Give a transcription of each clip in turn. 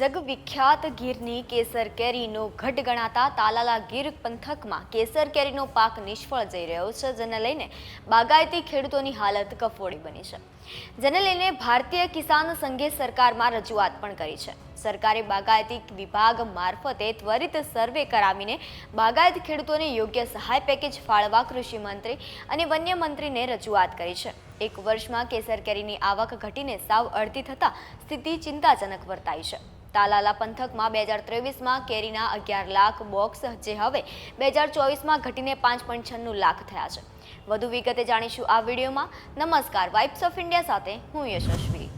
જગવિખ્યાત ગીરની કેસર કેરીનો ઘટ ગણાતા તાલાલા ગીર પંથકમાં કેસર કેરીનો પાક નિષ્ફળ જઈ રહ્યો છે, જેને લઈને બાગાયતી ખેડૂતોની હાલત કફોડી બની છે. જેને લઈને ભારતીય કિસાન સંઘે સરકારમાં રજૂઆત પણ કરી છે. સરકારે બાગાયતી વિભાગ મારફતે ત્વરિત સર્વે કરાવીને બાગાયત ખેડૂતોને યોગ્ય સહાય પેકેજ ફાળવા કૃષિ મંત્રી અને વન્ય મંત્રીને રજૂઆત કરી છે. એક વર્ષમાં કેસર કેરીની આવક ઘટીને સાવ અડધી થતાં સ્થિતિ ચિંતાજનક વર્તાઈ છે. તાલાલા પંથકમાં બે હજાર ત્રેવીસમાં કેરીના અગિયાર લાખ બોક્સ જે હવે બે હજાર ચોવીસમાં ઘટીને પાંચ પોઈન્ટ છન્નું લાખ થયા છે. વધુ વિગતે જાણીશું આ વિડીયોમાં. નમસ્કાર વાઇબ્સ ઓફ ઇન્ડિયા સાથે હું યશસ્વી.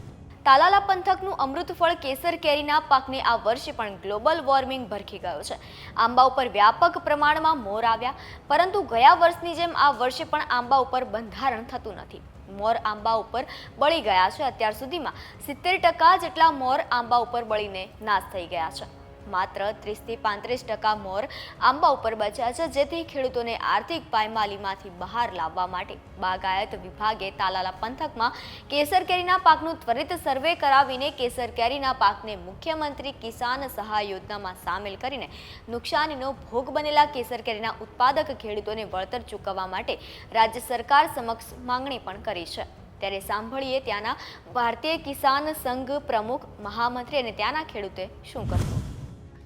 તાલાલા પંથકનું અમૃત ફળ કેસર કેરીના પાકને આ વર્ષે પણ ગ્લોબલ વોર્મિંગ ભરખી ગયો છે. આંબા ઉપર વ્યાપક પ્રમાણમાં મોર આવ્યા, પરંતુ ગયા વર્ષની જેમ આ વર્ષે પણ આંબા ઉપર બંધારણ થતું નથી. મોર આંબા ઉપર બળી ગયા છે. અત્યાર સુધીમાં સિત્તેર ટકા જેટલા મોર આંબા ઉપર બળીને નાશ થઈ ગયા છે. માત્ર ત્રીસથી પાંત્રીસ ટકા મોર આંબા ઉપર બચ્યા છે, જેથી ખેડૂતોને આર્થિક પાયમાલીમાંથી બહાર લાવવા માટે. બાગાયત વિભાગે તાલાલા પંથકમાં કેસર કેરીના પાકનું ત્વરિત સર્વે કરાવીને કેસર કેરીના પાકને મુખ્યમંત્રી કિસાન સહાય યોજનામાં સામેલ કરીને નુકસાનીનો ભોગ બનેલા કેસર કેરીના ઉત્પાદક ખેડૂતોને વળતર ચૂકવવા માટે રાજ્ય સરકાર સમક્ષ માંગણી પણ કરી છે. ત્યારે સાંભળીએ ત્યાંના ભારતીય કિસાન સંઘ પ્રમુખ મહામંત્રી અને ત્યાંના ખેડૂતે શું કહ્યું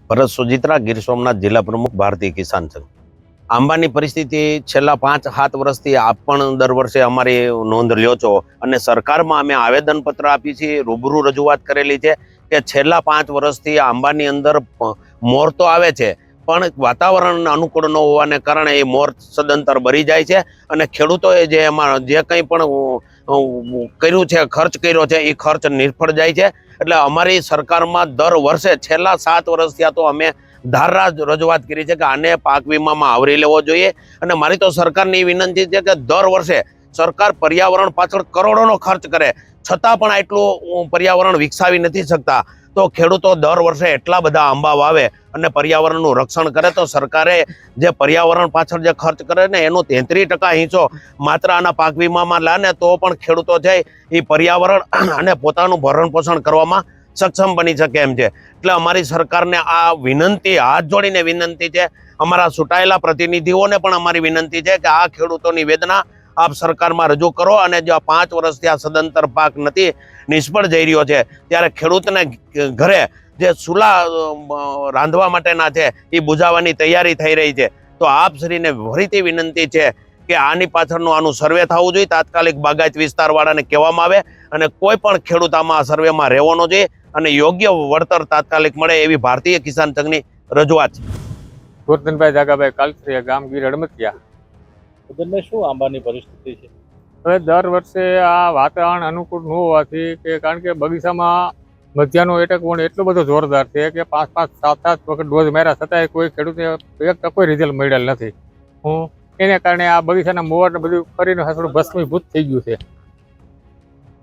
ભરત સુજિત્રા ગીર સોમનાથ જિલ્લા પ્રમુખ ભારતીય કિસાન સંઘ. આંબાની પરિસ્થિતિ છેલ્લા પાંચ, સાત વર્ષથી આપ પણ દર વર્ષે અમારી નોંધ લ્યો છો અને સરકારમાં અમે આવેદનપત્ર આપી છીએ, રૂબરૂ રજૂઆત કરેલી છે કે છેલ્લા પાંચ વર્ષથી આંબાની અંદર મોર તો આવે છે પણ વાતાવરણ અનુકૂળ ન હોવાને કારણે એ મોર સદંતર બરી જાય છે અને ખેડૂતોએ જે એમાં જે કંઈ પણ કર્યું છે, ખર્ચ કર્યો છે, એ ખર્ચ નિષ્ફળ જાય છે. એટલે અમારી સરકારમાં દર વર્ષે છેલ્લા સાત વર્ષથી આ તો અમે ધારરા રજૂઆત કરી છે કે આને પાક વીમામાં આવરી લેવો જોઈએ. અને મારી તો સરકારની વિનંતી છે કે દર વર્ષે સરકાર પર્યાવરણ પાછળ કરોડોનો ખર્ચ કરે. છતાં પણ આટલું પર્યાવરણ વિકસાવી નથી શકતા. તો ખેડૂતો દર વર્ષે એટલા બધા આંબા વાવે અને પર્યાવરણનું રક્ષણ કરે, તો સરકારે જે પર્યાવરણ પાછળ જે ખર્ચ કરે ને, એનો તેત્રીસ ટકા હિંચો માત્ર આના પાક વીમામાં લાને, તો પણ ખેડૂતો છે એ પર્યાવરણ અને પોતાનું ભરણ પોષણ કરવામાં સક્ષમ બની શકે એમ છે. એટલે અમારી સરકારને આ વિનંતી, હાથ જોડીને વિનંતી છે. અમારા ચૂંટાયેલા પ્રતિનિધિઓને પણ અમારી વિનંતી છે કે આ ખેડૂતોની વેદના આપ સરકારમાં રજૂ કરો અને જો પાંચ વર્ષથી આ સદંતર પાક નથી, નિષ્ફળ જઈ રહ્યો છે, ત્યારે ખેડૂતને ઘરે જે ચૂલા રાંધવા માટેના છે, એ બુજાવાની તૈયારી થઈ રહી છે. તો આપ શ્રીને ફરીથી વિનંતી છે કે આની પાછળનું આનું સર્વે થવું જોઈએ, તાત્કાલિક બાગાયત વિસ્તારવાળાને કહેવામાં આવે અને કોઈ પણ ખેડૂત આમાં સર્વેમાં રહેવાનો જોઈએ અને યોગ્ય વળતર તાત્કાલિક મળે એવી ભારતીય કિસાન સંઘની રજૂઆત છે. ગોરધનભાઈ જાગાભાઈ કાલત્રીયા ગામ ગીર હડમતિયા ઉદયનભાઈ શું આંબાની પરિસ્થિતિ છે? હવે દર વર્ષે આ વાતાવરણ અનુકૂળ ન હોવાથી કે કારણ કે બગીચામાં મધ્યાનો એટેક વણ એટલો બધો જોરદાર છે કે પાંચ પાંચ સાત સાત વખત ડોઝ માર્યા છતાંય કોઈ ખેડૂતને એક કોઈ રિઝલ્ટ મળેલ નથી. હું એને કારણે આ બગીચાના મોવર બધું કરીને થોડું ભસ્મીભૂત થઈ ગયું છે.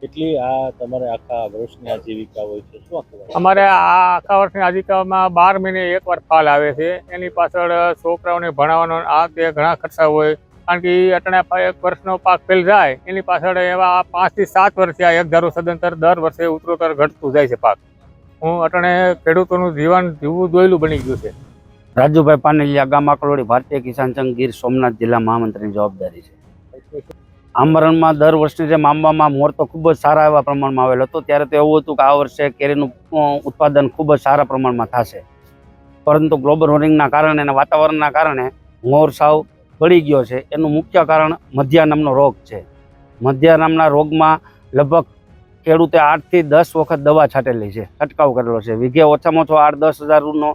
કેટલી આ તમારે આખા વર્ષની આજીવિકા હોય છે? શું અમારે આ આખા વર્ષની આજીવિકામાં બાર મહિને એકવાર ફાલ આવે છે. એની પાછળ છોકરાઓને ભણાવવાનો આ તે ઘણા ખર્ચા હોય. કારણ કે એ અટણે એક વર્ષનો પાક ફેલ જાય, એની પાછળ એવા પાંચથી સાત વર્ષથી આ એક ધારો સદંતર દર વર્ષે ઉતરોતર ઘટતું જાય છે પાક. હું અટણે ખેડૂતોનું જીવન જીવવું દોયલું બની ગયું છે. રાજુભાઈ પાનેલિયા ગામ આકલોડી, ભારતીય કિસાન સંઘ ગીર સોમનાથ જિલ્લા મહામંત્રીની જવાબદારી છે. આમરણમાં દર વર્ષની જેમ આંબામાં મોર તો ખૂબ જ સારા એવા પ્રમાણમાં આવેલ હતો, ત્યારે તો એવું હતું કે આ વર્ષે કેરીનું ઉત્પાદન ખૂબ જ સારા પ્રમાણમાં થશે. પરંતુ ગ્લોબલ વોર્મિંગના કારણે અને વાતાવરણના કારણે મોર સાવ બળી ગયો છે. એનું મુખ્ય કારણ મધ્યા નામનો રોગ છે. મધ્યા નામના રોગમાં લગભગ ખેડૂતે આઠથી દસ વખત દવા છાંટેલી છે. છંટકાવ કરેલો છે. વીઘે ઓછામાં ઓછો આઠ દસ હજારનો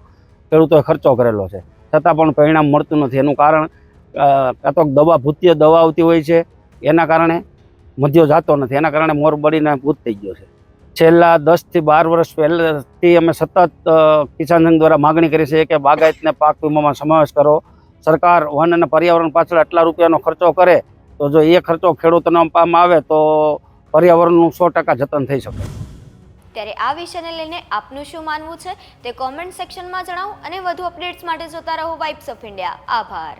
ખેડૂતોએ ખર્ચો કરેલો છે. છતાં પણ પરિણામ મળતું નથી. એનું કારણ કાં તો દવા ભૂતીય દવા આવતી હોય છે. એના કારણે મધ્યો જાતો નથી. એના કારણે મોર બળીને ભૂત થઈ ગયો છે. છેલ્લા દસથી બાર વર્ષ પહેલાથી અમે સતત કિસાન સંઘ દ્વારા માગણી કરી છે કે બાગાયતને પાક વીમામાં સમાવેશ કરો. સરકાર વન અને પર્યાવરણ પાછળ આટલા રૂપિયાનો ખર્ચો કરે, તો જો એ ખર્ચો ખેડૂતોને આપવામાં આવે, તો પર્યાવરણનું સો ટકા જતન થઈ શકે. ત્યારે આ વિષયને લઈને આપનું શું માનવું છે તે કોમેન્ટ સેક્શનમાં જણાવો અને વધુ અપડેટ્સ માટે જોતા રહો વાઇબ્સ ઓફ ઇન્ડિયા આભાર.